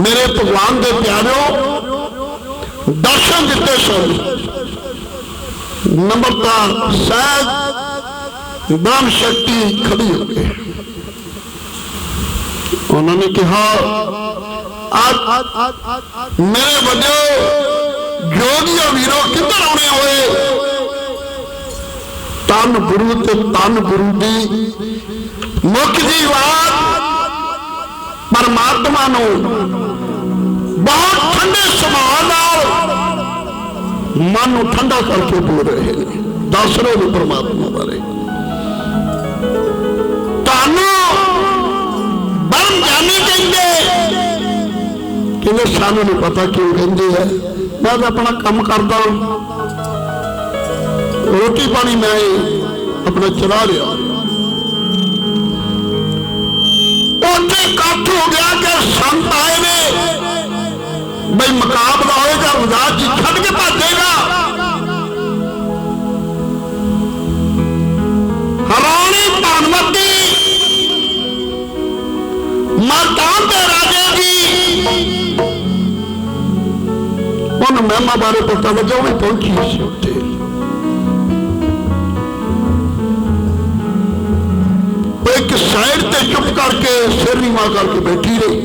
ਮੇਰੇ ਭਗਵਾਨ ਦੇ ਪਿਆਰਿਓ ਦਰਸ਼ਨ ਦਿੱਤੇ ਸਨ ਨੰਬਰਦਾਰ ਸਹਿਜ ਬ੍ਰਹਮ ਸ਼ਕਤੀ ਖੜੀ ਹੋ ਗਈ ਉਹਨਾਂ ਨੇ ਕਿਹਾ ਅੱਜ ਮੇਰੇ ਵੱਡਿਓ ਜੋਗੀਓ ਵੀਰੋ ਕਿੱਧਰ ਆਉਣੇ ਹੋਏ ਤਨ ਗੁਰੂ ਤੇ ਤਨ ਗੁਰੂ ਦੀ ਮੁੱਖ ਦੀ ਬਾਤ ਪਰਮਾਤਮਾ ਨੂੰ ਬਹੁਤ ਠੰਡੇ ਸੁਭਾਅ ਨਾਲ ਮਨ ਨੂੰ ਠੰਡਾ ਕਰਕੇ ਬੋਲ ਰਹੇ ਨੇ। ਦੱਸ ਰਹੇ ਨੇ ਪਰਮਾਤਮਾ ਬਾਰੇ। ਤੁਹਾਨੂੰ ਬਰਮ ਜਾਨੀ ਕਹਿੰਦੇ। ਕਹਿੰਦੇ ਸਾਨੂੰ ਨਹੀਂ ਪਤਾ ਕਿਉਂ ਕਹਿੰਦੇ ਆ। ਮੈਂ ਤਾਂ ਆਪਣਾ ਕੰਮ ਕਰਦਾ ਰੋਟੀ ਪਾਣੀ ਮੈਂ ਹੀ ਆਪਣਾ ਚਲਾ ਲਿਆ ਉੱਥੇ ਇਕੱਠ ਹੋ ਗਿਆ ਕਿ ਸੰਤ ਆਏ ਨੇ। ਬਈ ਮੁਕਾਬਲਾ ਹੋਏਗਾ ਉਦਾਸ ਜੀ ਛੱਡ ਕੇ ਭੱਜੇਗਾ। ਹਰਾਣੀ ਭਾਨਵਤੀ ਮਾਤਾਂ ਦੇ ਰਾਜੇ ਦੀ ਉਹਨੂੰ ਮਹਿਮਾ ਬਾਰੇ ਪਤਾ ਲੱਗਿਆ ਉਹ ਵੀ ਪਹੁੰਚੀ ਸੀ ਇੱਕ ਸਾਈਡ ਤੇ ਚੁੱਪ ਕਰਕੇ ਸਿਰ ਨੀਵਾ ਕਰਕੇ ਬੈਠੀ ਰਹੀ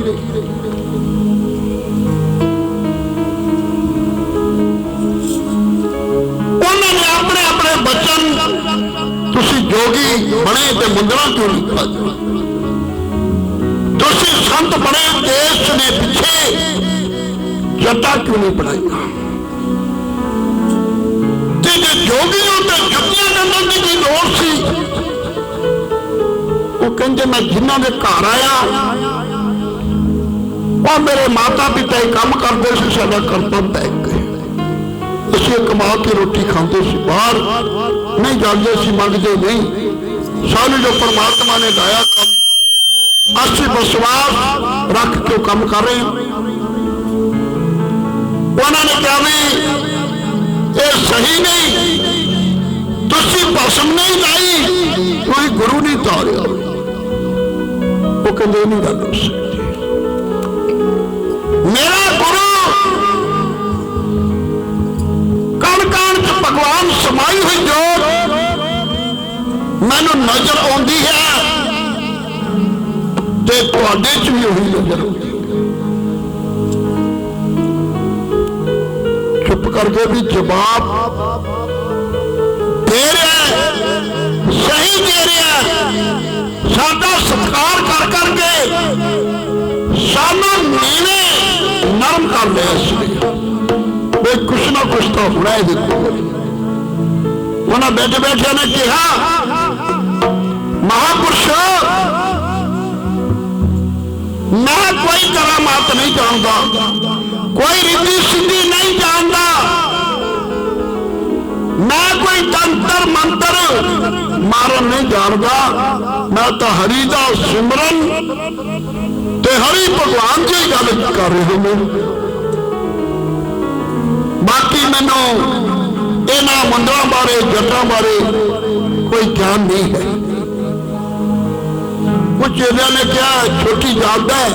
ਉਹਨਾਂ ਨੇ ਆਪਣੇ ਆਪਣੇ ਬਚਨ ਤੁਸੀਂ ਜੋਗੀ ਬਣੇ ਤੇ ਮੁੰਦਰਾ ਕਿਉਂ ਨਹੀਂ ਪਾਜੋ ਤੁਸੀਂ ਸੰਤ ਬਣੇ ਦੇਸ਼ ਨੇ ਪਿੱਛੇ ਜੱਟਾ ਕਿਉਂ ਨਹੀਂ ਬਣਾਈਆਂ ਤੇ ਜੇ ਜੋਗੀ ਨੂੰ ਤੇ ਜੁੱਤੀਆਂ ਦੰਦਾਂ ਦੀ ਕੀ ਲੋੜ ਸੀ ਉਹ ਕਹਿੰਦੇ, ਮੈਂ ਜਿਨ੍ਹਾਂ ਦੇ ਘਰ ਆਇਆ, ਉਹ ਮੇਰੇ ਮਾਤਾ ਪਿਤਾ ਹੀ ਕੰਮ ਕਰਦੇ ਸੀ, ਸਾਡਾ ਕਰਤੱਵ ਤੈਗ ਗਏ ਅਸੀਂ ਕਮਾ ਕੇ ਰੋਟੀ ਖਾਂਦੇ ਸੀ, ਬਾਹਰ ਨਹੀਂ ਜਾਂਦੇ ਸੀ, ਮੰਗਦੇ ਨਹੀਂ। ਸਾਨੂੰ ਜੋ ਪਰਮਾਤਮਾ ਨੇ ਦਾਇਆ ਕੰਮ, ਅਸੀਂ ਵਿਸ਼ਵਾਸ ਰੱਖ ਕੇ ਉਹ ਕੰਮ ਕਰ ਰਹੇ ਹਾਂ। ਉਹਨਾਂ ਨੇ ਕਿਹਾ ਵੀ, ਇਹ ਸਹੀ ਨਹੀਂ, ਤੁਸੀਂ ਭਸਮ ਨਹੀਂ ਲਾਈ ਕੋਈ ਗੁਰੂ ਨਹੀਂ ਤਾਰਿਆ। ਉਹ ਨਹੀਂ ਗੱਲ ਹੋ ਸਕਦੀ। ਮੇਰਾ ਗੁਰੂ ਕਣ ਕਣ ਚ ਭਗਵਾਨ ਸਮਾਈ ਹੋਈ ਜੋਤ ਮੈਨੂੰ ਨਜ਼ਰ ਆਉਂਦੀ ਹੈ ਤੇ ਤੁਹਾਡੇ ਚ ਵੀ ਉਹੀ ਨਜ਼ਰ ਆਉਂਦੀ ਹੈ। ਚੁੱਪ ਕਰਕੇ ਵੀ ਜਵਾਬ ਦੇ ਰਿਹਾ ਸਹੀ ਦੇ ਸਾਨੂੰ ਨੀਵੇਂ ਨਰਮ ਕਰ ਲਿਆ ਇਸ ਨੇ ਵੀ ਕੁਛ ਨਾ ਕੁਛ ਤਾਂ ਹੋਣਾ ਇਹਦੇ ਕੋਲ ਉਹਨਾਂ ਬੈਠੇ ਬੈਠੇ ਨੇ ਕਿਹਾ ਮਹਾਪੁਰਸ਼ ਮੈਂ ਕੋਈ ਕਰਾਮਾਤ ਨਹੀਂ ਜਾਣਦਾ ਕੋਈ ਰਿੱਧੀ ਸਿੱਧੀ ਨਹੀਂ ਜਾਣਦਾ ਮੈਂ ਕੋਈ ਤੰਤਰ ਮੰਤਰ ਮਾਰਨ ਨਹੀਂ ਜਾਣਦਾ ਮੈਂ ਤਾਂ ਹਰੀ ਦਾ ਸਿਮਰਨ ਤੇ ਹਰੀ ਭਗਵਾਨ ਜੀ ਗੱਲ ਕਰ ਰਿਹਾ ਹਾਂ। ਬਾਕੀ ਮੈਨੂੰ ਇਹਨਾਂ ਮੰਦਰਾਂ ਬਾਰੇ ਜੱਟਾਂ ਬਾਰੇ ਕੋਈ ਗਿਆਨ ਨਹੀਂ ਹੈ। ਕੁਝ ਇਹਨਾਂ ਨੇ ਕਿਹਾ, ਛੋਟੀ ਜਾਤ ਹੈ,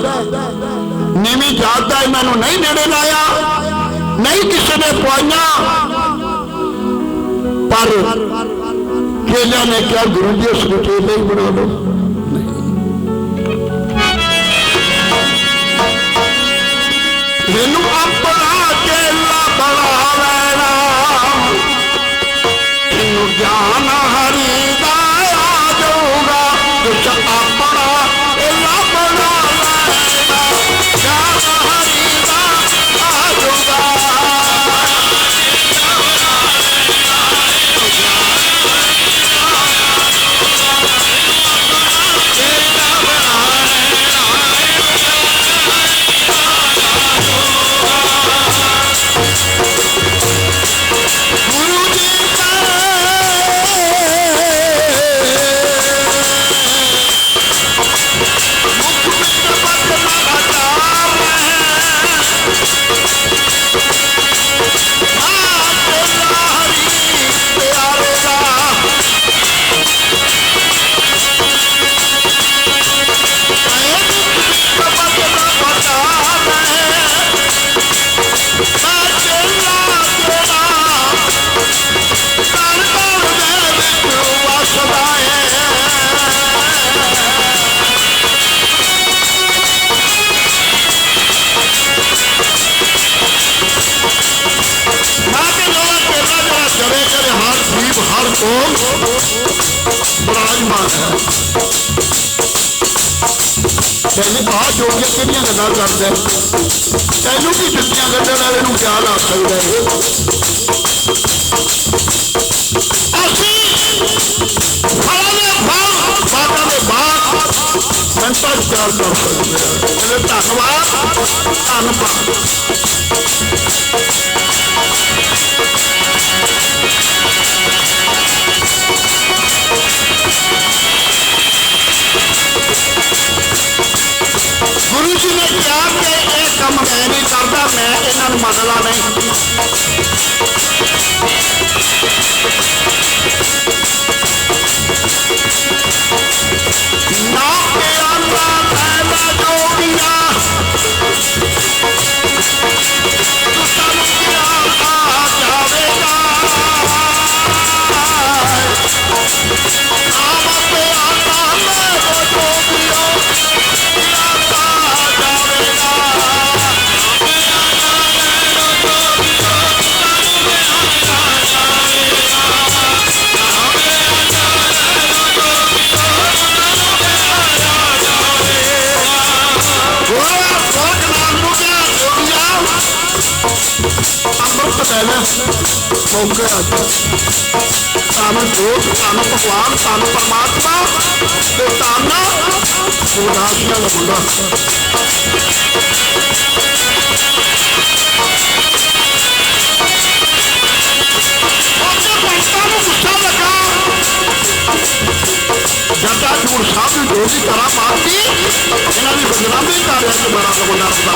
ਨੀਵੀਂ ਜਾਤ ਦਾ ਇਹਨਾਂ ਨੂੰ ਨਹੀਂ ਨੇੜੇ ਲਾਇਆ, ਨਹੀਂ ਕਿਸੇ ਨੇ ਪਵਾਈਆਂ ਪਰ ਕੇਲਿਆਂ ਨੇ ਕਿਹਾ, ਗੁਰੂ ਜੀ ਉਸ ਨੂੰ ਚੇਲੇ ਬਣਾ ਲਓ। ਇਹਨੂੰ ਆਪਣਾ ਤੈਨੂੰ ਆ ਜੋਗੀਆਂ ਕਿਹੜੀਆਂ ਗੱਲਾਂ ਕਰਦਾ ਹੈ? ਤੈਨੂੰ ਕੀ ਜੁੱਤੀਆਂ ਕੱਢਣ ਵਾਲੇ ਨੂੰ ਕਿਆ ਲਾ ਸਕਦਾ ਅਸੀਂ ਫਲਾਂ ਦੇ ਫਲ ਬਾਗਾਂ ਦੇ ਬਾਗ ਸੰਤਾ ਵਿਚਾਰ ਕਰ ਸਕਦੇ ਹਾਂ ਇਹਦੇ ਧੰਨਵਾਦ ਧੰਨਵਾਦ। ਗੁਰੂ ਜੀ ਨੇ ਕਿਹਾ ਕਿ ਇਹ ਕੰਮ ਮੈਂ ਨਹੀਂ ਕਰਦਾ, ਮੈਂ ਇਹਨਾਂ ਨੂੰ ਮੰਨਦਾ ਨਹੀਂ। ਨਾ ਕਿ ਅੱਲਾ ਫੈਲਾ ਜੋਗੀਆ ਤੁਸਾਂ ਪਹਿਲਾ। ਮੌਕੇ ਅੱਜ ਜੋਤ ਧੰਨ ਭਗਵਾਨ ਧੰਨ ਪਰਮਾਤਮਾ ਤੇ ਧੰਨ ਉਦਾਸੀਆਂ ਦਾ ਮੁੰਡਾ। ਨੂੰ ਗੁੱਸਾ ਲੱਗਾ, ਜੱਟਾ ਜੂੜ ਸਾਹਿਬ ਦੀ ਜੋਗੀ ਕਰਾ ਮਾਰਤੀ ਇਹਨਾਂ ਦੀ ਬਦਨਾਮੀ ਕਰ ਰਿਹਾ ਕਿ ਬੜਾ ਮੁੰਡਾ ਹੁੰਦਾ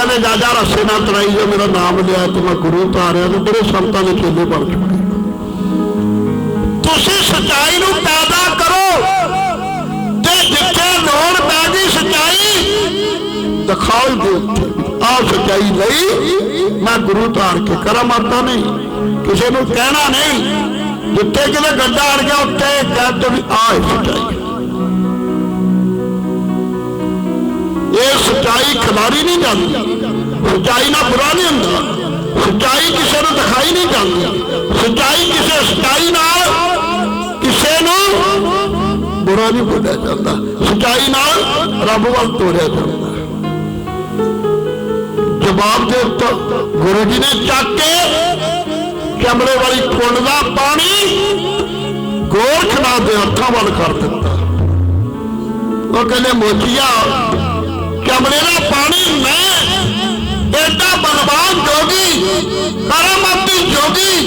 ਐਵੇਂ ਜਾ ਜਾ ਰਸੇ ਨਾਲ ਤਰਾਈ ਜੋ, ਮੇਰਾ ਨਾਮ ਲਿਆ, ਤੇ ਮੈਂ ਗੁਰੂ ਤਾਰਿਆ, ਤੇ ਤੇਰੇ ਸੰਤਾਂ ਦੇ ਚੇਲੇ ਬਣ ਚੁੱਕੇ ਤੁਸੀਂ ਸਚਾਈ ਨੂੰ ਪੈਦਾ ਕਰੋ। ਤੇ ਜਿੱਥੇ ਲੋੜ ਪੈ ਗਈ ਸਚਾਈ, ਦਿਖਾਓ ਦੇ ਆ ਸਚਾਈ ਲਈ ਮੈਂ ਗੁਰੂ ਤਾਰ ਕੇ ਕਰਾਮਾਤਾਂ ਨਹੀਂ। ਕਿਸੇ ਨੂੰ ਕਹਿਣਾ ਨਹੀਂ, ਜਿੱਥੇ ਕਿਤੇ ਗੱਡਾ ਅੜ ਗਿਆ ਉੱਤੇ ਕਹਿ ਦੋ ਵੀ ਆ ਸਚਾਈ। ਇਹ ਸਚਾਈ ਖਿਲਾਰੀ ਨਹੀਂ ਜਾਂਦੀ। ਸਚਾਈ ਨਾਲ ਬੁਰਾ ਨਹੀਂ ਹੁੰਦਾ। ਸੱਚਾਈ ਕਿਸੇ ਨੂੰ ਦਿਖਾਈ ਨਹੀਂ ਜਾਂਦੀ। ਸੱਚਾਈ ਕਿਸੇ ਸੱਚਾਈ ਨਾਲ ਕਿਸੇ ਨੂੰ ਬੁਰਾ ਨਹੀਂ ਬੋਲਿਆ ਜਾਂਦਾ। ਸੱਚਾਈ ਨਾਲ ਰੱਬ ਵੱਲ ਤੋਰਿਆ ਜਾਂਦਾ। ਜਵਾਬ ਦੇ ਦਿੱਤਾ ਗੁਰੂ ਜੀ ਨੇ ਚੱਕ ਕੇ ਕਮਰੇ ਵਾਲੀ ਕੁੰਡ ਦਾ ਪਾਣੀ ਗੋਰਖਨਾਥ ਦੇ ਹੱਥਾਂ ਵੱਲ ਕਰ ਦਿੱਤਾ। ਉਹ ਕਹਿੰਦੇ, ਮੋਚੀਆ ਕਮਰੇ ਦਾ ਪਾਣੀ ਮੈਂ। ਐਡਾ ਬਲਵਾਨ ਜੋਗੀ, ਕਰਾਮਾਤੀ ਜੋਗੀ।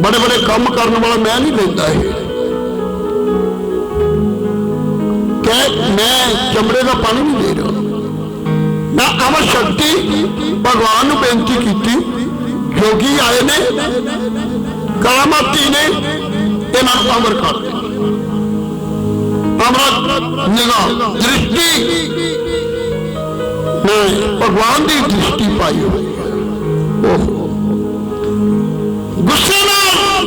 ਬੜੇ ਬੜੇ ਕੰਮ ਕਰਨ ਵਾਲਾ ਮੈਂ ਨਹੀਂ ਲੈਂਦਾ ਇਹ। ਕਿ ਮੈਂ ਚਮੜੇ ਦਾ ਪਾਣੀ ਨਹੀਂ ਦੇ ਰਿਹਾ। ਮੈਂ ਅਮਰ ਸ਼ਕਤੀ, ਭਗਵਾਨ ਨੂੰ ਬੇਨਤੀ ਕੀਤੀ। ਜੋਗੀ ਆਏ ਨੇ, ਕਰਾਮਾਤੀ ਨੇ, ਇਹਨਾਂ ਨੂੰ ਅਮਰ ਕਰ ਦਿੱਤਾ ਨਿਗਾਹ, ਦ੍ਰਿਸ਼ਟੀ। ਨੇ ਭਗਵਾਨ ਦੀ ਦ੍ਰਿਸ਼ਟੀ ਪਾਈ ਹੋਈ ਹੈ। ਓਹੋ। ਗੁੱਸੇ ਨਾਲ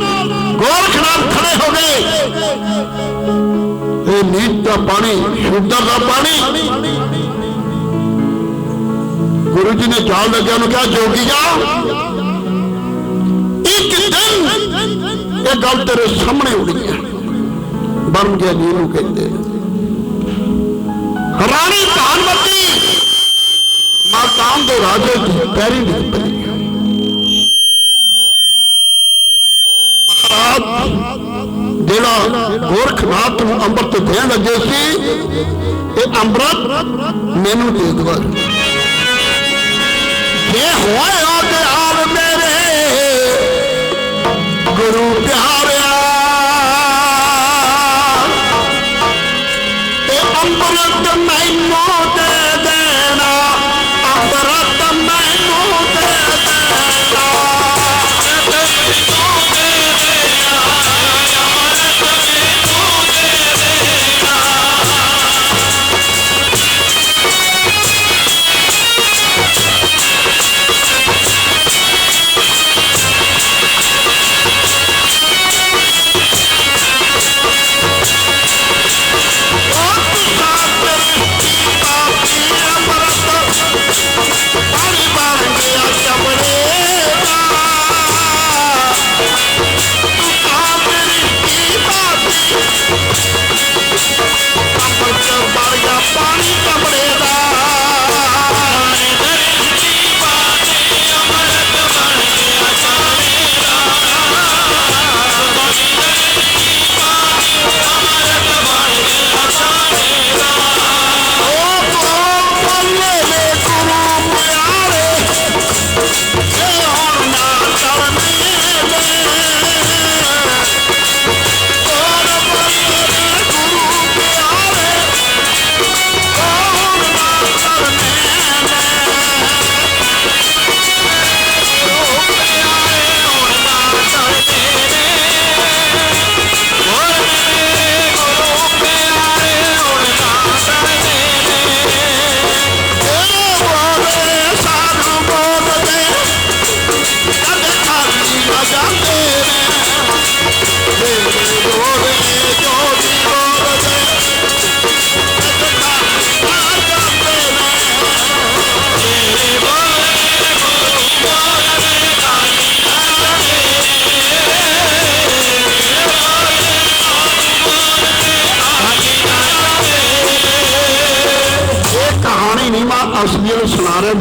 ਗੋਰਖਨਾਥ ਖੜੇ ਹੋ ਗਏ। ਇਹ ਨੀਤ ਦਾ ਪਾਣੀ ਸ਼ੁੱਧਰ ਦਾ ਪਾਣੀ। ਗੁਰੂ ਜੀ ਨੇ ਚਾਲ ਲੱਗਿਆ ਨੂੰ ਕਿਹਾ ਜੋਗੀਆ ਇੱਕ ਦਿਨ ਇਹ ਗੱਲ ਤੇਰੇ ਸਾਹਮਣੇ ਉੜੀ ਹੈ ਬਰਮ ਕਹਿੰਦੇ ਰਾਣੀ ਧਾਨਵਤੀ ਮਾਤਾਮ ਦੇ ਰਾਜੇ ਦੀ ਪੈਰੀ ਡਿੱਗ ਪਈ। ਜਿਹੜਾ ਗੋਰਖਨਾਥ ਨੂੰ ਅੰਮ੍ਰਿਤ ਦੇਣ ਲੱਗੇ ਸੀ, ਇਹ ਅੰਮ੍ਰਿਤ ਮੈਨੂੰ ਦੇ ਦਵਾ। ਜੇ ਹੋਇਆ ਤੇ ਹਾਲ ਮੇਰੇ, ਗੁਰੂ ਪਿਆਰਿਆ ਅੰਮ੍ਰਿਤ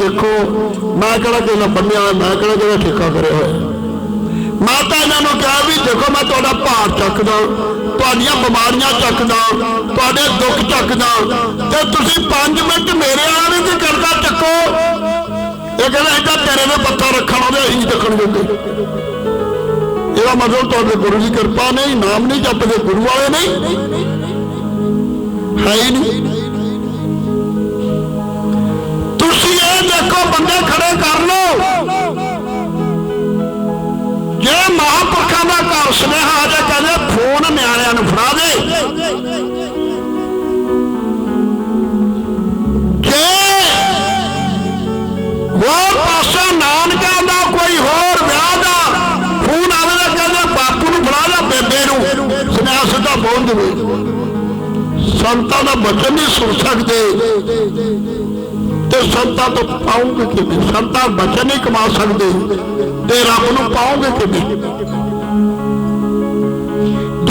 ਦੇਖੋ, ਮੈਂ ਕਿਹੜਾ ਕਿਹੜਾ ਬੰਨਿਆ ਮੈਂ ਕਿਹੜਾ ਕਿਹੜਾ ਠੇਕਾ ਕਰਿਆ ਹੋਇਆ। ਮੈਂ ਤਾਂ ਇਹਨਾਂ ਨੂੰ ਕਿਹਾ ਵੀ, ਦੇਖੋ, ਮੈਂ ਤੁਹਾਡਾ ਭਾਰ ਚੱਕਦਾ, ਤੁਹਾਡੀਆਂ ਬਿਮਾਰੀਆਂ ਚੱਕਦਾ, ਤੁਹਾਡੇ ਦੁੱਖ ਚੱਕਦਾ। ਤੇ ਤੁਸੀਂ 5 ਮਿੰਟ ਮੇਰੇ ਆਣੇ ਦੀ ਕਰਦਾ, ਚੱਕੋ। ਇਹ ਕਹਿੰਦਾ, ਇਹਦਾ ਤੇਰੇ ਦੇ ਪੱਥਰ ਰੱਖਣ ਆਉਂਦੇ, ਅਸੀਂ ਚੱਕਣ ਦਿੰਦੇ। ਇਹਦਾ ਮਤਲਬ ਤੁਹਾਡੇ ਗੁਰੂ ਦੀ ਕਿਰਪਾ ਨਹੀਂ, ਨਾਮ ਨਹੀਂ ਜਪਦੇ, ਗੁਰੂ ਵਾਲੇ ਨਹੀਂ। ਹੈ ਹੀ ਨਹੀਂ। ਘਰ ਸੁਨੇਹਾ ਆ ਜਾ ਕਹਿੰਦੇ ਫੋਨ ਨਿਆਣਿਆਂ ਨੂੰ ਫੜਾ ਦੇ। ਹੋਰ ਪਾਸਾ ਨਾਨਕਾਂ ਦਾ ਕੋਈ ਹੋਰ ਵਿਆਹ ਦਾ ਫੋਨ ਆਵੇ ਤਾਂ ਕਹਿੰਦੇ ਬਾਪੂ ਨੂੰ ਫੜਾ ਜਾ ਬੇਬੇ ਨੂੰ। ਸੁਨੇਹਾ ਸਿੱਧਾ ਪਹੁੰਚ ਦੇਵੇ। ਸੰਤਾਂ ਦਾ ਬਚਨ ਨਹੀਂ ਸੁਣ ਸਕਦੇ। ਤੇ ਸੰਤਾਂ ਤੋਂ ਪਾਉਂਗੇ ਕਿਵੇਂ? ਸੰਤਾਂ ਬਚਨ ਨਹੀਂ ਕਮਾ ਸਕਦੇ। ਤੇ ਰੱਬ ਨੂੰ ਪਾਉਂਗੇ ਕਿਵੇਂ?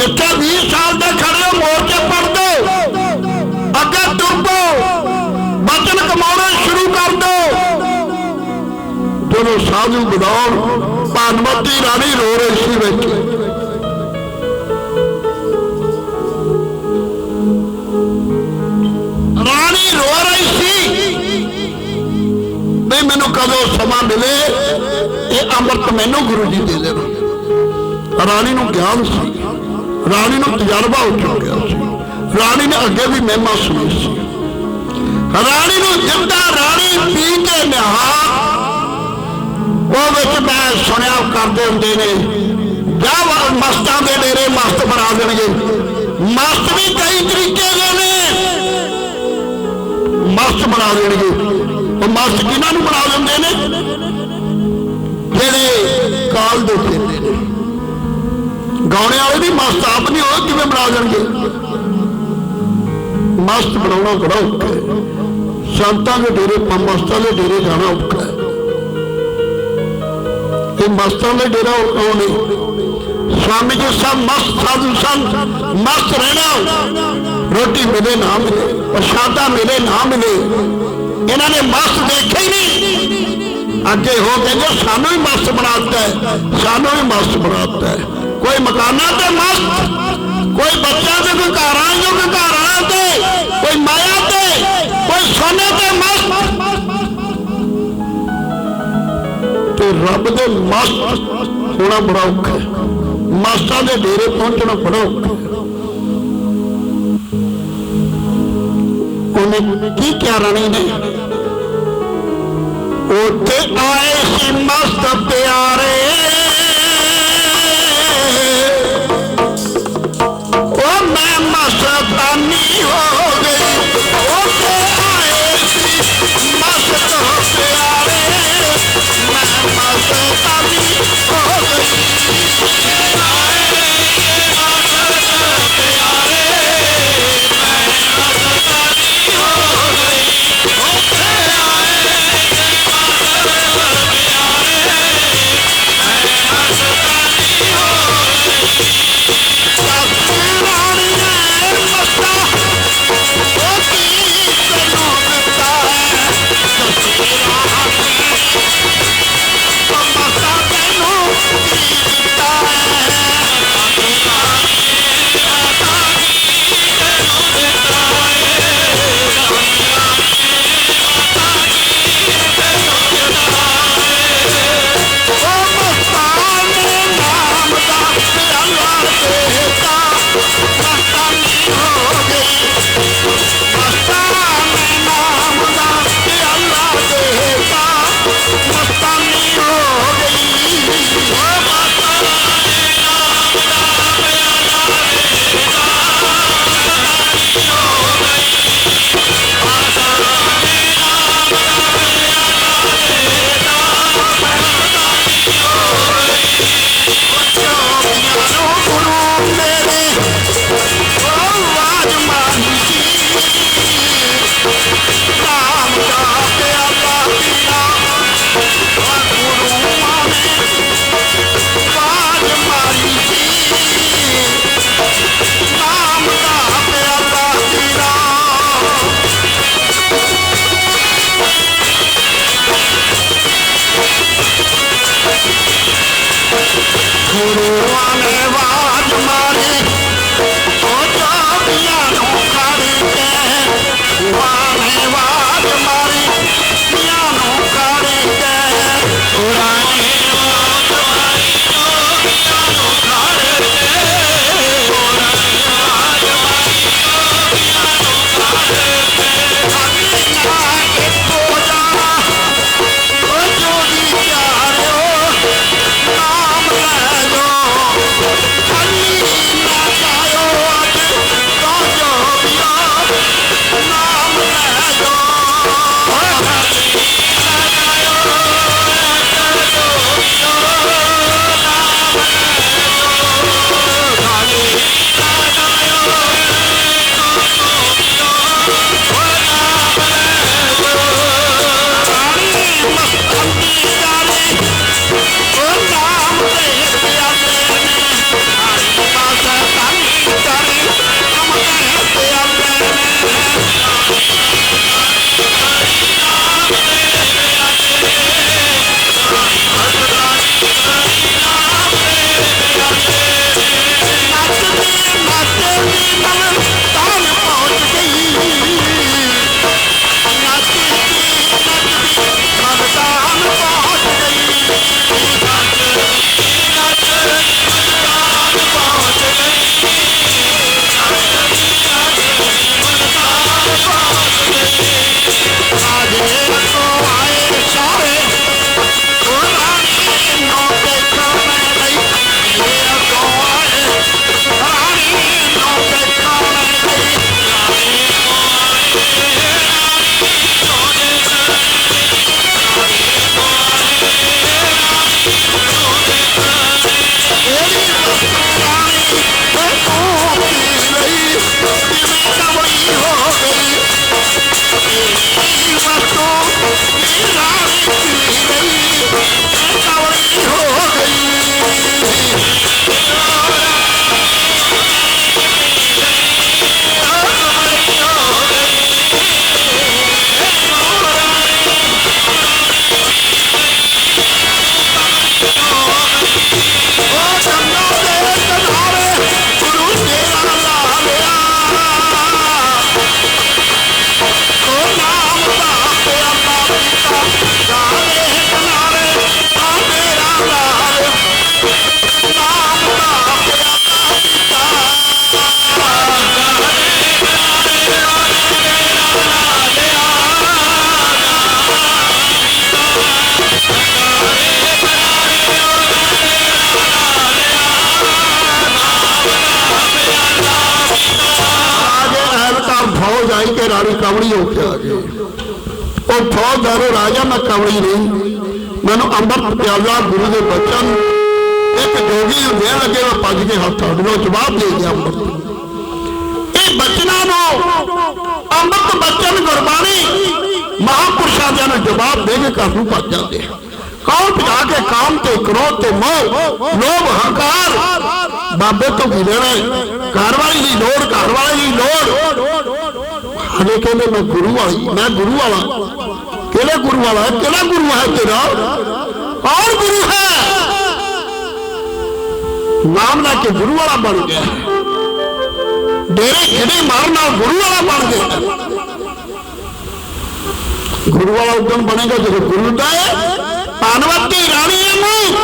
ਜਿੱਥੇ 20 ਸਾਲ ਦੇ ਖੜੇ ਹੋ ਮੋਰਚੇ ਪੜਦੇ ਅੱਗੇ ਤੁਰ ਪਓ ਬਚਨ ਕਮਾਉਣਾ ਸ਼ੁਰੂ ਕਰ ਦਿਓ ਜਦੋਂ ਸਾਧੂ ਬਦੌੜ ਭਾਨਮਤੀ ਰਾਣੀ ਰੋ ਰਹੀ ਸੀ ਵਿੱਚ। ਰਾਣੀ ਰੋ ਰਹੀ ਸੀ। ਵੀ ਮੈਨੂੰ ਕਦੋਂ ਸਮਾਂ ਮਿਲੇ, ਇਹ ਅੰਮ੍ਰਿਤ ਮੈਨੂੰ ਗੁਰੂ ਜੀ ਦੇ ਦੇਣਾ। ਰਾਣੀ ਨੂੰ ਗਿਆਨ ਸੀ। ਰਾਣੀ ਨੂੰ ਤਜਰਬਾ ਹੋ ਚੁੱਕਿਆ ਸੀ। ਰਾਣੀ ਨੇ ਅੱਗੇ ਵੀ ਮਹਿਮਾ ਸੁਣੀ ਸੀ। ਰਾਣੀ ਨੂੰ ਜਿੰਦਾ ਰਾਣੀ ਪੀ ਕੇ ਨਹਾ ਉਹ ਵਿੱਚ ਮੈਂ ਸੁਣਿਆ ਕਰਦੇ ਹੁੰਦੇ ਨੇ, ਜਾਂ ਮਸਤਾਂ ਦੇ ਡੇਰੇ ਮਸਤ ਬਣਾ ਦੇਣਗੇ। ਮਸਤ ਵੀ ਕਈ ਤਰੀਕੇ ਦੇ ਨੇ। ਮਸਤ ਬਣਾ ਦੇਣਗੇ। ਉਹ ਮਸਤ ਕਿਹਨਾਂ ਨੂੰ ਬਣਾ ਦਿੰਦੇ ਨੇ? ਜਿਹੜੇ ਕਾਲ ਦੇ ਫਿਰਦੇ ਨੇ। ਗਾਉਣੇ ਵਾਲੇ ਵੀ ਮਸਤ ਆਪ ਨਹੀਂ ਉਹ ਕਿਵੇਂ ਬਣਾ ਦੇਣਗੇ? ਮਸਤ ਬਣਾਉਣਾ ਬੜਾ ਔਖਾ ਹੈ। ਸੰਤਾਂ ਦੇ ਡੇਰੇ, ਮਸਤਾਂ ਦੇ ਡੇਰੇ ਜਾਣਾ ਔਖਾ ਹੈ। ਇਹ ਮਸਤਾਂ ਦੇ ਡੇਰਾ ਉਹ ਨਹੀਂ ਸਵਾਮੀ ਜੀ, ਸਭ ਮਸਤ ਸਾਧੂ ਸੰਤ, ਮਸਤ ਰਹਿਣਾ। ਰੋਟੀ ਮਿਲੇ ਨਾ ਮਿਲੇ, ਪ੍ਰਸ਼ਾਦਾ ਮਿਲੇ ਨਾ ਮਿਲੇ। ਇਹਨਾਂ ਨੇ ਮਸਤ ਦੇਖਿਆ ਹੀ ਨਹੀਂ। ਅੱਗੇ ਹੋ ਕੇ ਜੋ ਸਾਨੂੰ ਵੀ ਮਸਤ ਬਣਾਤਾ ਹੈ, ਸਾਨੂੰ ਵੀ ਮਸਤ ਬਣਾਤਾ ਹੈ। ਕੋਈ ਮਕਾਨਾਂ ਤੇ ਮਸਤ ਕੋਈ ਬੱਚਿਆਂ ਦੇ ਕੋਈ ਘਰਾਂ ਜੋ ਕੋਈ ਘਰਾਂ ਤੇ ਕੋਈ ਮਾਇਆ ਤੇ ਕੋਈ ਸੋਨੇ ਤੇ ਮਸਤ ਤੇ ਰੱਬ ਦੇ ਮਸਤ ਹੋਣਾ ਬੜਾ ਔਖਾ ਹੈ ਮਸਤਾਂ ਦੇ ਡੇਰੇ ਪਹੁੰਚਣਾ ਬੜਾ ਔਖਾ ਹੈ ਉਹਨੇ ਕੀ ਕਿਹਾ ਰਾਣੀ ਨੇ ਉੱਥੇ ਆਏ ਸੀ ਉਹ ਰਾਜਾ ਮੈਂ ਕਵੜੀ ਨਹੀਂ। ਮੈਨੂੰ ਅੰਮ੍ਰਿਤ ਪਿਆਲਾ ਗੁਰੂ ਦੇ ਬਚਨ ਇੱਕ ਜੋਗੀ ਨੂੰ ਦੇਣ ਲੱਗੇ, ਮੈਂ ਭੱਜ ਕੇ ਹੱਥ ਅੱਡੋ ਜਵਾਬ ਦੇ ਗਿਆ ਅੰਮ੍ਰਿਤ ਇਹ ਬਚਨਾਂ ਨੂੰ ਅੰਮ੍ਰਿਤ ਬਚਨ ਗੁਰਬਾਣੀ ਮਹਾਪੁਰਸ਼ਾਂ ਦੇ ਨੂੰ ਜਵਾਬ ਦੇ ਕੇ ਘਰ ਨੂੰ ਭੱਜ ਜਾਂਦੇ ਆ। ਕੌਣ ਭਜਾ ਕੇ ਕਾਮ ਤੇ ਕ੍ਰੋਧ ਤੇ ਮੋਹ, ਲੋਭ ਹੰਕਾਰ ਬਾਬੇ ਤੋਂ ਕੀ ਲੈਣਾ ਘਰ ਵਾਲੀ ਦੀ ਲੋੜ, ਘਰ ਵਾਲੀ ਦੀ ਲੋੜ। ਹਲੇ ਕਹਿੰਦੇ ਮੈਂ ਗੁਰੂ ਵਾਲੀ, ਮੈਂ ਗੁਰੂ ਵਾਲਾ। ਕਿਹੜਾ ਗੁਰੂ ਵਾਲਾ ਹੈ? ਕਿਹੜਾ ਗੁਰੂ ਹੈ ਤੇਰਾ? ਕੌਣ ਗੁਰੂ ਹੈ? ਨਾਮ ਲੈ ਕੇ ਗੁਰੂ ਵਾਲਾ ਬਣ ਗਿਆ। ਡੇਰੇ ਜਿਹੜੇ ਮਾਰਨ ਨਾਲ ਗੁਰੂ ਵਾਲਾ ਬਣ ਗਿਆ। ਗੁਰੂ ਵਾਲਾ ਉਦੋਂ ਬਣੇਗਾ ਜਦੋਂ ਗੁਰੂ ਦਾ ਹੈ। ਪਾਨਵਤੀ ਰਾਣੀ ਨੂੰ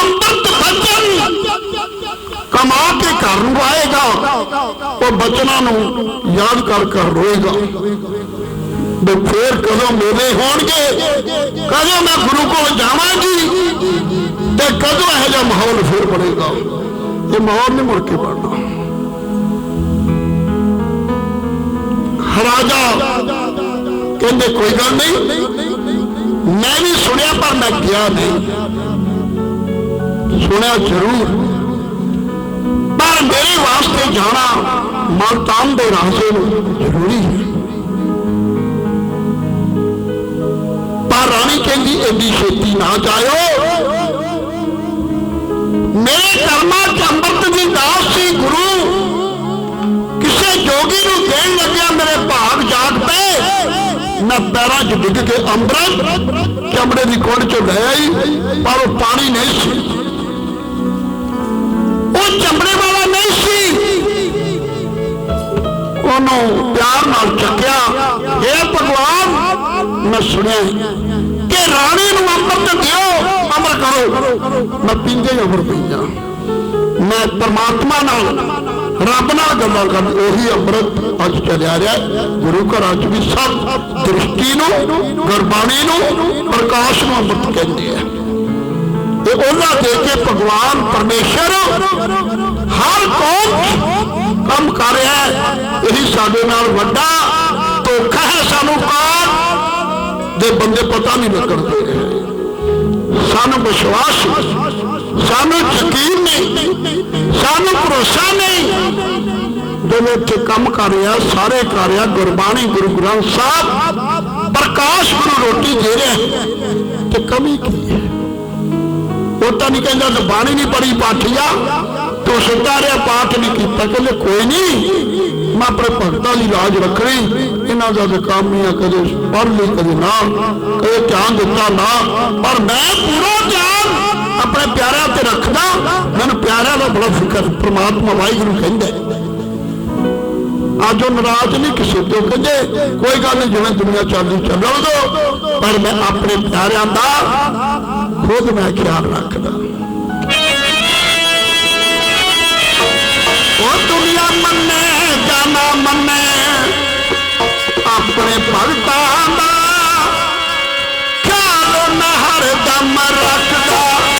ਅੰਮ੍ਰਿਤ ਬਚਨ ਕਮਾ ਕੇ ਘਰ ਨੂੰ ਆਏਗਾ। ਉਹ ਬਚਨਾਂ ਨੂੰ ਯਾਦ ਕਰ ਕਰ ਰੋਏਗਾ। ਵੀ ਫੇਰ ਕਦੋਂ ਮੇਲੇ ਹੋਣਗੇ? ਕਦੋਂ ਮੈਂ ਗੁਰੂ ਕੋਲ ਜਾਵਾਂਗੀ? ਤੇ ਕਦੋਂ ਇਹੋ ਜਿਹਾ ਮਾਹੌਲ ਫੇਰ ਬਣੇਗਾ? ਇਹ ਮਾਹੌਲ ਨਹੀਂ ਮੁੜ ਕੇ ਬਣਦਾ। ਰਾਜਾ ਕਹਿੰਦੇ, ਕੋਈ ਗੱਲ ਨਹੀਂ। ਮੈਂ ਵੀ ਸੁਣਿਆ, ਪਰ ਮੈਂ ਗਿਆ ਨਹੀਂ। ਸੁਣਿਆ ਜ਼ਰੂਰ। ਪਰ ਮੇਰੇ ਵਾਸਤੇ ਜਾਣਾ ਮਲਤਾਨ ਦੇ ਰਾਜੇ ਨੂੰ ਜ਼ਰੂਰੀ ਹੈ। ਰਾਣੀ ਕਹਿੰਦੀ ਇੰਨੀ ਛੇਤੀ ਨਾ ਜਾਇਓ। ਮੇਰੇ ਕਰਮਾਂ ਚ ਅੰਮ੍ਰਿਤ ਦੀ ਦਾਸ ਸੀ ਗੁਰੂ। ਕਿਸੇ ਜੋਗੀ ਨੂੰ ਦੇਣ ਲੱਗਿਆ ਮੇਰੇ ਭਾਗ ਜਾਗ ਪਏ। ਮੈਂ ਪੈਰਾਂ 'ਚ ਡਿੱਗ ਕੇ ਅੰਮ੍ਰਿਤ ਚਮੜੇ ਦੀ ਕੋੜ 'ਚੋਂ ਲੈ ਆਈ, ਪਰ ਉਹ ਪਾਣੀ ਨਹੀਂ ਸੀ। ਉਹ ਚਮੜੇ ਵਾਲਾ ਨਹੀਂ ਸੀ। ਉਹਨੂੰ ਪਿਆਰ ਨਾਲ ਚੱਕਿਆ ਇਹ ਭਗਵਾਨ, ਮੈਂ ਸੁਣਿਆ ਕਿ ਰਾਣੀ ਨੂੰ ਅੰਮ੍ਰਿਤ ਦਿਓ ਅਮਰ ਕਰੋ ਮੈਂ ਪੀਂਦੇ ਹੀ ਅਮਰ ਪੀਂਦਾ ਮੈਂ ਪਰਮਾਤਮਾ ਨਾਲ, ਰੱਬ ਨਾਲ ਗੱਲਾਂ ਕਰ, ਉਹੀ ਅੰਮ੍ਰਿਤ ਅੱਜ ਚੱਲਿਆ ਰਿਹਾ। ਗੁਰੂ ਘਰਾਂ 'ਚ ਵੀ ਸਭ ਦ੍ਰਿਸ਼ਟੀ ਨੂੰ, ਗੁਰਬਾਣੀ ਨੂੰ, ਪ੍ਰਕਾਸ਼ ਨੂੰ ਅੰਮ੍ਰਿਤ ਕਹਿੰਦੇ ਆ। ਤੇ ਉਹਨਾਂ ਦੇ ਕੇ ਭਗਵਾਨ ਪਰਮੇਸ਼ਰ ਹਰ ਕੌਮ ਕੰਮ ਕਰ ਰਿਹਾ ਹੈ। ਇਹੀ ਸਾਡੇ ਨਾਲ ਵੱਡਾ ਧੋਖਾ ਹੈ ਸਾਨੂੰ ਕਾਰ ਦੇ ਬੰਦੇ ਪਤਾ ਨਹੀਂ ਲੱਗਣ ਦੇ ਸਾਨੂੰ ਵਿਸ਼ਵਾਸ ਨਹੀਂ, ਸਾਨੂੰ ਯਕੀਨ ਨਹੀਂ ਸਾਨੂੰ ਭਰੋਸਾ ਨਹੀਂ। ਜਦੋਂ ਇੱਥੇ ਕੰਮ ਕਰ ਰਿਹਾ ਸਾਰੇ ਕਰ ਰਿਹਾ ਗੁਰਬਾਣੀ ਗੁਰੂ ਗ੍ਰੰਥ ਸਾਹਿਬ ਪ੍ਰਕਾਸ਼ ਗੁਰੂ ਰੋਟੀ ਦੇ ਰਿਹਾ ਤੇ ਕਮੀ ਕੀ ਹੈ? ਉਹ ਤਾਂ ਨਹੀਂ ਕਹਿੰਦਾ ਤੇ ਬਾਣੀ ਨਹੀਂ ਪੜੀ ਪਾਠੀਆ ਤੂੰ ਸਿੱਧਾ ਰਿਹਾ ਪਾਠ ਨਹੀਂ ਕੀਤਾ ਕਹਿੰਦੇ ਕੋਈ ਨਹੀਂ। ਮੈਂ ਆਪਣੇ ਭਗਤਾਂ ਦੀ ਲਾਜ ਰੱਖਣੀ ਇਹਨਾਂ ਦਾ ਤਾਂ ਕੰਮ ਹੀ ਆ ਕਦੇ ਪੜ੍ਹ ਲਈ ਕਦੇ ਨਾ ਕਦੇ ਧਿਆਨ ਦਿੱਤਾ ਨਾ ਪਰ ਮੈਂ ਪੂਰਾ ਧਿਆਨ ਆਪਣੇ ਪਿਆਰਿਆਂ ਤੇ ਰੱਖਦਾ ਮੈਨੂੰ ਪਿਆਰਿਆਂ ਦਾ ਬੜਾ ਫਿਕਰ ਪ੍ਰਮਾਤਮਾ ਵਾਹਿਗੁਰੂ ਕਹਿੰਦਾ ਹੈ। ਅੱਜ ਉਹ ਨਾਰਾਜ਼ ਨਹੀਂ ਕਿਸੇ ਤੋਂ ਕਹਿੰਦੇ ਕੋਈ ਗੱਲ ਨਹੀਂ ਜਿਵੇਂ ਦੁਨੀਆ ਚੱਲਦੀ ਚੱਲਣ ਦੋ ਪਰ ਮੈਂ ਆਪਣੇ ਪਿਆਰਿਆਂ ਦਾ ਖੁਦ ਮੈਂ ਖਿਆਲ ਰੱਖਦਾ ਉਹ ਦੁਨੀਆ ਮੰਨੇ ਜਾਣਾ ਮੰਨੇ। ਆਪਣੇ ਭਗਤਾਂ